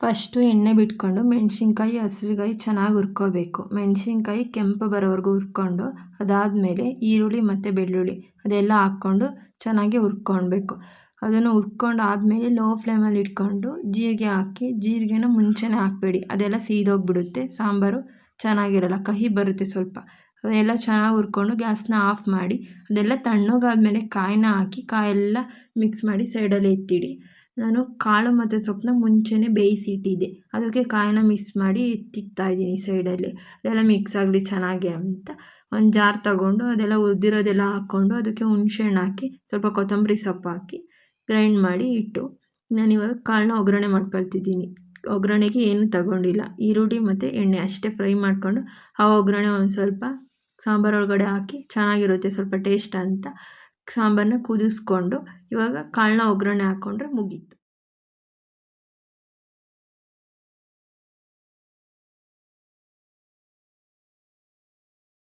First ಎಣ್ಣೆ ಬಿಟ್ಕೊಂಡು ಮೆಣಸಿನ್ಕಾಯಿ, ಹಸಿರುಗಾಯಿ ಚೆನ್ನಾಗಿ ಹುರ್ಕೋಬೇಕು. ಮೆಣಸಿನ್ಕಾಯಿ ಕೆಂಪು ಬರೋವರೆಗೂ ಹುರ್ಕೊಂಡು ಅದಾದಮೇಲೆ ಈರುಳ್ಳಿ ಮತ್ತು ಬೆಳ್ಳುಳ್ಳಿ ಅದೆಲ್ಲ ಹಾಕ್ಕೊಂಡು ಚೆನ್ನಾಗಿ ಹುರ್ಕೊಳ್ಬೇಕು ಅದನ್ನು ಹುರ್ಕೊಂಡು ಆದಮೇಲೆ ಲೋ ಫ್ಲೇಮಲ್ಲಿ ಇಟ್ಕೊಂಡು ಜೀರಿಗೆ ಹಾಕಿ, ಜೀರಿಗೆನ ಮುಂಚೆನೇ ಹಾಕಬೇಡಿ. ಅದೆಲ್ಲ ಸೀದೋಗಿಬಿಡುತ್ತೆ. ಸಾಂಬಾರು ಚೆನ್ನಾಗಿರಲ್ಲ, ಕಹಿ ಬರುತ್ತೆ ಸ್ವಲ್ಪ. ಅದೆಲ್ಲ ಚೆನ್ನಾಗಿ ಹುರ್ಕೊಂಡು ಗ್ಯಾಸ್ನ ಆಫ್ ಮಾಡಿ, ಅದೆಲ್ಲ ತಣ್ಣಗಾದ್ಮೇಲೆ ಕಾಯಿನ ಹಾಕಿ, ಕಾಯೆಲ್ಲ ಮಿಕ್ಸ್ ಮಾಡಿ ಸೈಡಲ್ಲಿ ಎತ್ತಿಡಿ. ನಾನು ಕಾಳು ಮತ್ತು ಸೊಪ್ಪನ್ನ ಮುಂಚೆನೇ ಬೇಯಿಸಿಟ್ಟಿದ್ದೆ ಅದಕ್ಕೆ ಕಾಯಿನ ಮಿಕ್ಸ್ ಮಾಡಿ ಎತ್ತಿಡ್ತಾ ಇದ್ದೀನಿ ಸೈಡಲ್ಲಿ ಅದೆಲ್ಲ ಮಿಕ್ಸ್ ಆಗಲಿ ಚೆನ್ನಾಗಿ ಅಂತ ಒಂದು ಜಾರ್ ತಗೊಂಡು ಅದೆಲ್ಲ ಉದ್ದಿರೋದೆಲ್ಲ ಹಾಕ್ಕೊಂಡು ಅದಕ್ಕೆ ಹುಣ್ಸೆಹಣ್ಣು ಹಾಕಿ, ಸ್ವಲ್ಪ ಕೊತ್ತಂಬರಿ ಸೊಪ್ಪು ಹಾಕಿ ಗ್ರೈಂಡ್ ಮಾಡಿ ಇಟ್ಟು ನಾನಿವಾಗ ಕಾಳನ್ನ ಒಗ್ಗರಣೆ ಮಾಡ್ಕೊಳ್ತಿದ್ದೀನಿ. ಒಗ್ಗರಣೆಗೆ ಏನು ತಗೊಂಡಿಲ್ಲ. ಈರುಳ್ಳಿ ಮತ್ತು ಎಣ್ಣೆ ಅಷ್ಟೇ ಫ್ರೈ ಮಾಡಿಕೊಂಡು ಆ ಒಗ್ಗರಣೆ ಒಂದು ಸ್ವಲ್ಪ ಸಾಂಬಾರು ಒಳಗಡೆ ಹಾಕಿ ಚೆನ್ನಾಗಿರುತ್ತೆ ಸ್ವಲ್ಪ ಟೇಸ್ಟ್ ಅಂತ. ಸಾಂಬಾರನ್ನ ಕುದಿಸ್ಕೊಂಡು ಇವಾಗ ಕಾಳನ್ನ ಒಗ್ಗರಣೆ ಹಾಕ್ಕೊಂಡ್ರೆ ಮುಗೀತು.